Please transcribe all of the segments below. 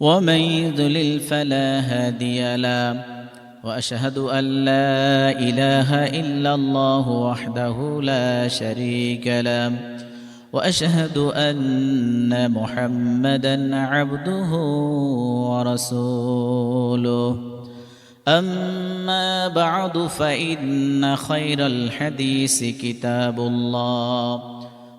ومن يضلل فلا هادي له وأشهد أن لا إله إلا الله وحده لا شريك له وأشهد أن محمدا عبده ورسوله. أما بعد فإن خير الحديث كتاب الله.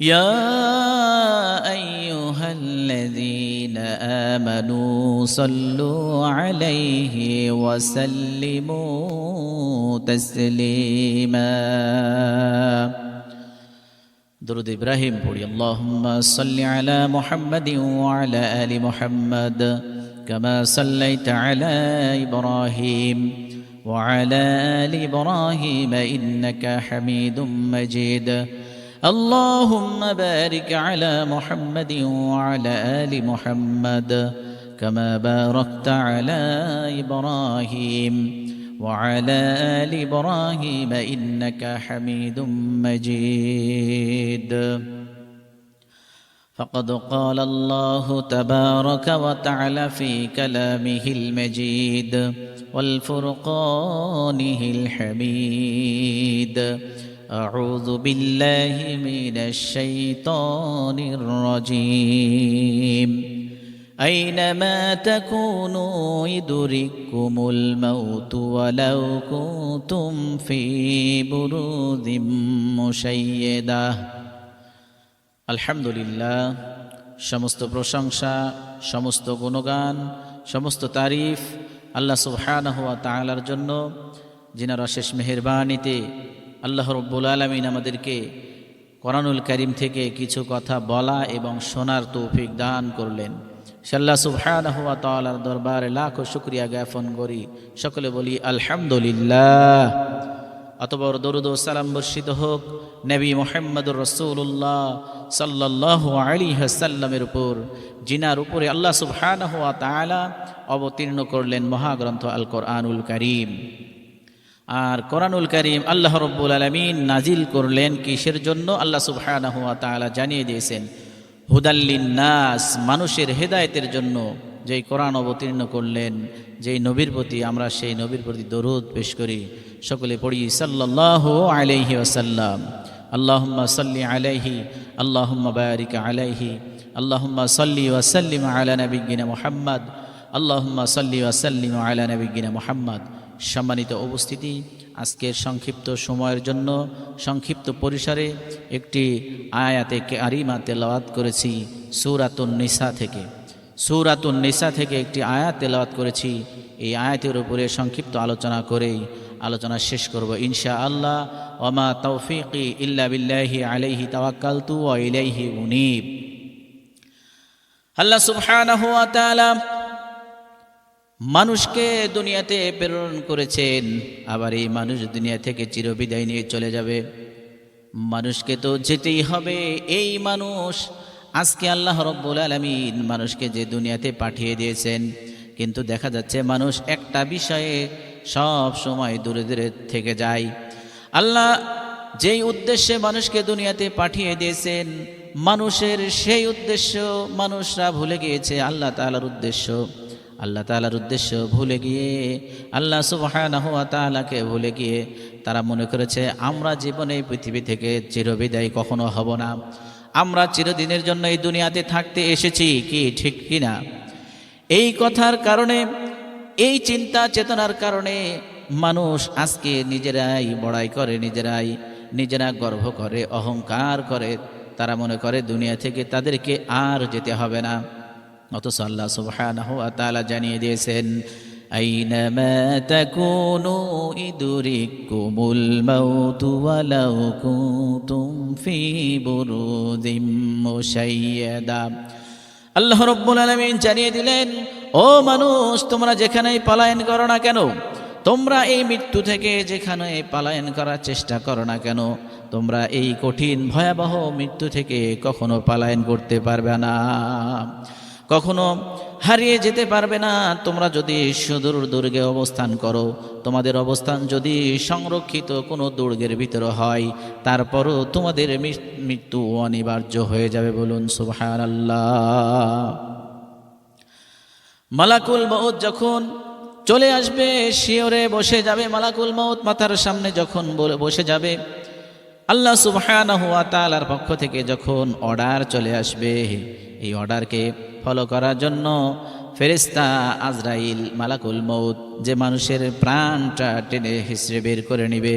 يا أيها الذين آمنوا صلوا عليه وسلموا تسليما. درود إبراهيم قولي اللهم صل على محمد وعلى آل محمد كما صليت على إبراهيم وعلى آل إبراهيم إنك حميد مجيد. اللهم بارك على محمد وعلى آل محمد كما باركت على إبراهيم وعلى آل إبراهيم إنك حميد مجيد. فقد قال الله تبارك وتعالى في كلامه المجيد والفرقانه الحميد. أعوذ بالله من الشيطان الرجيم أينما تكونوا يدرككم الموت ولو كنتم في بروز مشيدة আলহামদুলিল্লাহ সমস্ত প্রশংসা সমস্ত গুণগান সমস্ত তারিফ আল্লাহ সুবহানাহু ওয়া তাআলার জন্য যিনার অশেষ মেহেরবানিতে আল্লাহ রব্বুল আলমিন আমাদেরকে কোরআনুল করিম থেকে কিছু কথা বলা এবং শোনার তৌফিক দান করলেন। সাল্লা সুবহানাহু ওয়া তাআলার দরবারে লাখো শুক্রিয়া জ্ঞাপন করি। সকলে বলি আলহামদুলিল্লাহ। অতবর দরুদ সালাম বর্ষিত হোক নবী মোহাম্মদুর রসুল্লাহ সাল্লাহ আলী হাসাল্লামের উপর জিনার উপরে আল্লাহ সুবহানাহ ওয়া তালা অবতীর্ণ করলেন মহাগ্রন্থ আল কোরআনুল করিম। আর কোরআনুল করিম আল্লাহ রব্বুল আলমিন নাজিল করলেন কিসের জন্য? আল্লাহ সুবহানাহ ওয়া তাআলা জানিয়ে দিয়েছেন, হুদাল্লিন নাস, মানুষের হেদায়েতের জন্য যেই কোরআন অবতীর্ণ করলেন, যেই নবীর প্রতি আমরা সেই নবীর প্রতি দরুদ পেশ করি। সকলে পড়ি সাল্লাহ আলাইহি ওসাল্লাম আল্লাহুম্মা সাল্লি আলাইহি, আল্লাহুম্মা বারিক আলাইহি, আল্লাহুম্মা সাল্লি ওয়াসাল্লিম আলা নবিগিনা মুহাম্মদ, আল্লাহুম্মা সাল্লি ওয়াসাল্লিম আলা নবিগিনা মুহাম্মদ। সম্মানিত উপস্থিতি, আজকের সংক্ষিপ্ত সময়ের জন্য সংক্ষিপ্ত পরিসরে একটি আয়াতে আরিমা তেলাওয়াত করেছি, সূরাতুন নিসা থেকে। সূরাতুন নিসা থেকে একটি আয়াত তেলাওয়াত করেছি, এই আয়াতের উপরে সংক্ষিপ্ত আলোচনা করেই আলোচনা শেষ করব ইনশা আল্লাহ ওমা তৌফিকি ইল্লা বিল্লাহি আলাইহি তাওয়াক্কালতু ওয়া ইলাইহি উনীব। আল্লাহ সুবহানাহু ওয়া তাআলা মানুষকে দুনিয়াতে প্রেরণ করেছেন, আবার এই মানুষ দুনিয়া থেকে চিরবিদায় নিয়ে চলে যাবে। মানুষকে তো যেতেই হবে এই মানুষ। আজকে আল্লাহ রব্বুল আলমিন মানুষকে যে দুনিয়াতে পাঠিয়ে দিয়েছেন, কিন্তু দেখা যাচ্ছে মানুষ একটা বিষয়ে সব সময় দূরে দূরে থেকে যায়। আল্লাহ যেই উদ্দেশ্যে মানুষকে দুনিয়াতে পাঠিয়ে দিয়েছেন, মানুষের সেই উদ্দেশ্য মানুষরা ভুলে গিয়েছে, আল্লাহ তাআলার উদ্দেশ্য। আল্লাহ তাআলার উদ্দেশ্য ভুলে গিয়ে, আল্লাহ সুবহানাহু ওয়া তাআলাকে ভুলে গিয়ে তারা মনে করেছে, আমরা জীবনে পৃথিবী থেকে চিরবিদায় কখনো হব না। আমরা চিরদিনের জন্য এই দুনিয়াতে থাকতে এসেছি কি ঠিক কি না এই কথার কারণে, এই চিন্তা চেতনার কারণে মানুষ আজকে নিজেরাই বড়াই করে, নিজেরাই নিজেরা গর্ব করে, অহংকার করে। তারা মনে করে, দুনিয়া থেকে তাদেরকে আর যেতে হবে না। অথচ আল্লাহ সুবহানাহু ওয়া জানিয়ে দিয়েছেন আইনামা তাকুনু ইদরিকুমুল মাউতু ওয়ালাউ কুনতুম ফি বুরুদিম মুশাইয়াদা। আল্লাহ রব্বুল আলমিন জানিয়ে দিলেন, ও মানুষ, তোমরা যেখানেই পলায়ন করো না কেন? তোমরা এই মৃত্যু থেকে যেখানে পলায়ন করার চেষ্টা করো না কেন? তোমরা এই কঠিন ভয়াবহ মৃত্যু থেকে কখনো পলায়ন করতে পারবে না। কখনো হারিয়ে যেতে পারবে না। তোমরা যদি সুদূর দুর্গে অবস্থান করো, তোমাদের অবস্থান যদি সংরক্ষিত কোনো দুর্গের ভিতরে হয়, তারপরও তোমাদের মৃত্যু অনিবার্য হয়ে যাবে বলুন আল্লাহ মালাকুল মউত যখন চলে আসবে, শিওরে বসে যাবে মালাকুল মউত মাথার সামনে যখন বসে যাবে আল্লাহ সুবহানাহু ওয়া তাআলার পক্ষ থেকে যখন অর্ডার চলে আসবে, এই অর্ডারকে ফলো করার জন্য ফেরেশতা আজরাইল মালাকুল মউত যে মানুষের প্রাণটা টেনে হিসড়ে বের করে নেবে।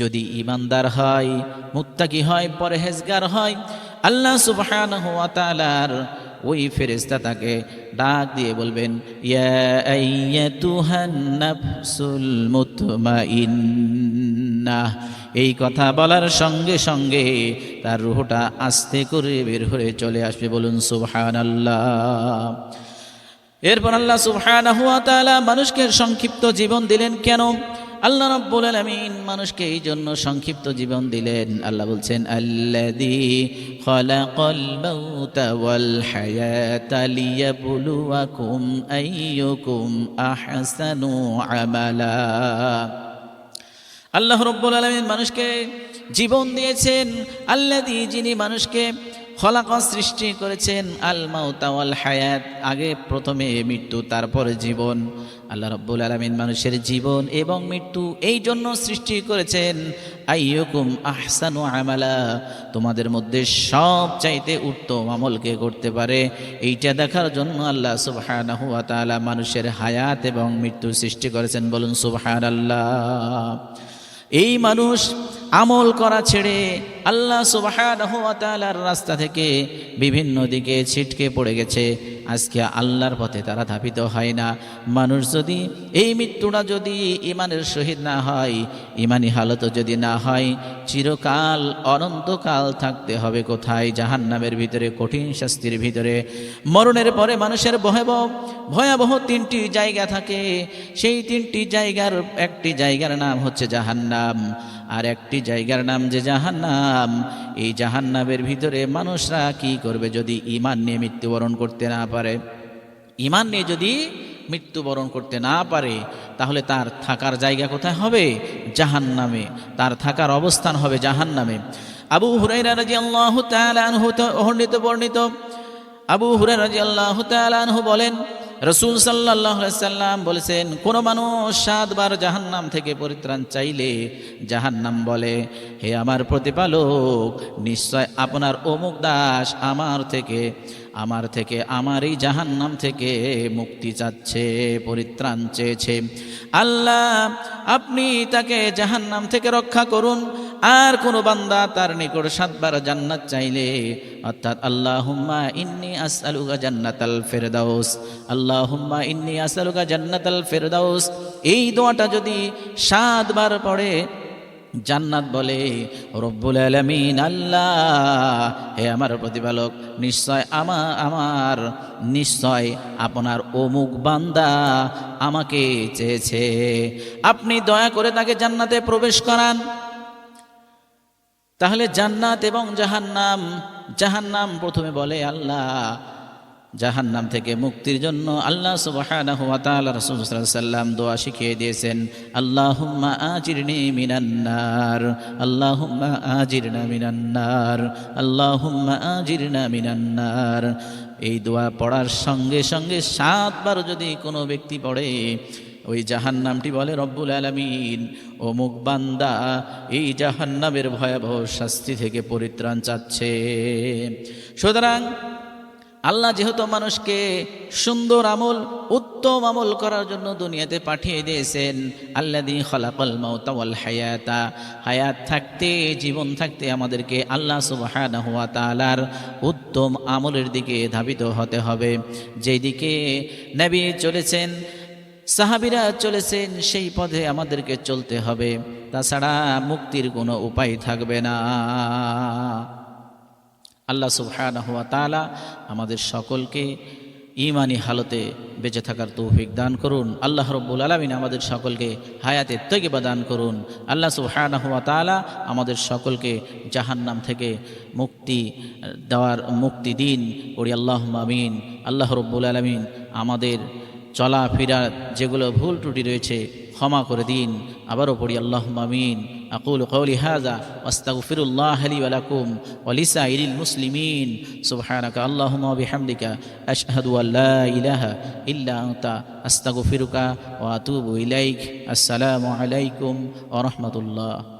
যদি ইমানদার হয়, মুত্তাকি হয়, পরহেজগার হয়, আল্লাহ সুবহানাহু ওয়া তালার ওই ফেরেশতা তাকে ডাক দিয়ে বলবেন, ইয়া আইয়াতুহান নাফসুল মুতমাইন্নাহ এই কথা বলার সঙ্গে সঙ্গে তার রুহটা আস্তে করে বের হয়ে চলে আসবে বলুন এরপর আল্লাহ সুবহানাহু ওয়া তাআলা মানুষকে সংক্ষিপ্ত জীবন দিলেন কেন? আল্লাহ রাব্বুল আলামিন মানুষকে এই জন্য সংক্ষিপ্ত জীবন দিলেন। আল্লাহ বলছেন, আল্লাযী খালাকাল মাউতা ওয়াল হায়াতা লিয়াবলুয়াকুম আইয়ুকুম আহসানু আমালা। আল্লাহ রব্বুল আলমিন মানুষকে জীবন দিয়েছেন, আল্লাদি যিনি মানুষকে খলাক সৃষ্টি করেছেন, আল মাউতাওয়াল হায়াত, আগে প্রথমে মৃত্যু, তারপরে জীবন। আল্লাহ রব্বুল আলমিন মানুষের জীবন এবং মৃত্যু এই জন্য সৃষ্টি করেছেন, আইয়কুম আহসানু আমালা, তোমাদের মধ্যে সব চাইতে উত্তম আমলকে করতে পারে? এইটা দেখার জন্য আল্লাহ তাআলা মানুষের হায়াত এবং মৃত্যু সৃষ্টি করেছেন, বলুন সুবহানাল্লাহ। এই মানুষ আমল করা ছেড়ে আল্লাহ সুবহানাহু রাস্তা থেকে বিভিন্ন দিকে ছিটকে পড়ে গেছে। আজকে আল্লাহর পথে তারা ধাবিত হয় না। মানুষ যদি এই মৃত্যুটা যদি ইমানের শহীদ না হয় ইমানি হালত যদি না হয়, চিরকাল অনন্তকাল থাকতে হবে কোথায়? জাহান্নামের ভিতরে, কঠিন শাস্তির ভিতরে। মরণের পরে মানুষের ভয়াবহ ভয়াবহ তিনটি জায়গা থাকে। সেই তিনটি জায়গার, একটি জায়গার নাম হচ্ছে জাহান্নাম। আর একটি জায়গার নাম যে জাহান্নাম, এই জাহান্নামের ভিতরে মানুষরা কি করবে যদি ইমান নিয়ে মৃত্যুবরণ করতে না পারে? ইমান নিয়ে যদি মৃত্যুবরণ করতে না পারে, তাহলে তার থাকার জায়গা কোথায় হবে? জাহান্নামে। তার থাকার অবস্থান হবে জাহান্নামে। আবু হুরাইরা রাদিয়াল্লাহু তাআলা আনহু তো- বর্ণিত। আবু রাদিয়াল্লাহু তাআলা আনহু বলেন রসুল সাল্লাম বলেছেন, কোন মানুষ সাতবার জাহান্নাম থেকে পরিত্রাণ চাইলে জাহান্নাম বলে, হে আমার প্রতিপালক, নিশ্চয় আপনার অমুক দাস আমার থেকে আমার থেকে আমার এই জাহান্নাম থেকে মুক্তি চাচ্ছে, পরিত্রাণ চেয়েছে। আল্লাহ, আপনি তাকে জাহান্নাম থেকে রক্ষা করুন। আর কোন বান্দা তার নিকট সাতবার জান্নাত চাইলে, অর্থাৎ আল্লাহুম্মা ইন্নি আসআলুকা জান্নাতাল ফেরদাউস, আল্লাহুম্মা ইন্নি আসআলুকা জান্নাতাল ফেরদাউস, এই দোয়াটা যদি সাতবার পড়ে জান্নাত বলে, রব্বুল আলমিন, আল্লাহ, হে আমার প্রতিপালক, নিশ্চয় আমা, আমার, নিশ্চয় আপনার অমুক বান্দা আমাকে চেয়েছে। আপনি দয়া করে তাকে জান্নাতে প্রবেশ করান। তাহলে জান্নাত এবং জাহান্নাম জাহান্নাম প্রথমে বলে, আল্লাহ জাহান্নাম থেকে মুক্তির জন্য আল্লাহ সুবহানাহু ওয়া তাআলা রাসূল সাল্লাল্লাহু আলাইহি সাল্লাম দোয়া শিখিয়ে দিয়েছেন, আল্লাহুম্মা আজিরনি মিনান নার, আল্লাহুম্মা আজিরনা মিনান নার, আল্লাহুম্মা আজিরনা মিনান নার। এই দোয়া পড়ার সঙ্গে সঙ্গে সাতবার যদি কোনো ব্যক্তি পড়ে, ওই জাহান্নামটি বলে, রব্বুল আলমিন, ও বান্দা, এই জাহান্নামের ভয়াবহ শাস্তি থেকে পরিত্রাণ চাচ্ছে। সুতরাং আল্লাহ যেহেতু মানুষকে সুন্দর আমল, উত্তম আমল করার জন্য দুনিয়াতে পাঠিয়ে দিয়েছেন আল্লাহ দিন খলাকল মাউতাওয়াল হায়াতা। হায়াত থাকতে, জীবন থাকতে আমাদেরকে আল্লাহ সুবাহানা হুয়া তালার উত্তম আমলের দিকে ধাবিত হতে হবে। যেই দিকে নবী চলেছেন, সাহাবিরা চলেছেন, সেই পথে আমাদেরকে চলতে হবে। তাছাড়া মুক্তির কোনো উপায় থাকবে না। আল্লাহ সুবহানাহু ওয়া তাআলা আমাদের সকলকে ইমানি হালতে বেঁচে থাকার তৌফিক দান করুন। আল্লাহ রব্বুল আলমিন আমাদের সকলকে হায়াতে তৈবা দান করুন। আল্লাহ সুবহানাহু হুয়া তাআলা আমাদের সকলকে জাহান্নাম থেকে মুক্তি দেওয়ার মুক্তি দিন। করি আল্লাহ আমিন। আল্লাহ রব্বুল আলমিন আমাদের চলাফেরা যেগুলো ভুল ত্রুটি রয়েছে ক্ষমা করে দিন। আবারও পড়ি আল্লাহ মামিন আকুল কৌলি হাজা আস্তাগফিরুল্লাহ আলি আলাকুম অলিসা ইরিল মুসলিমিন। সুবহানাকা আল্লাহুম্মা বিহামদিকা, আশহাদু আল্লা ইলাহা ইল্লা আনতা, আস্তাগফিরুকা ওয়া আতুবু ইলাইক। আসসালামু আলাইকুম ওয়া রাহমাতুল্লাহ।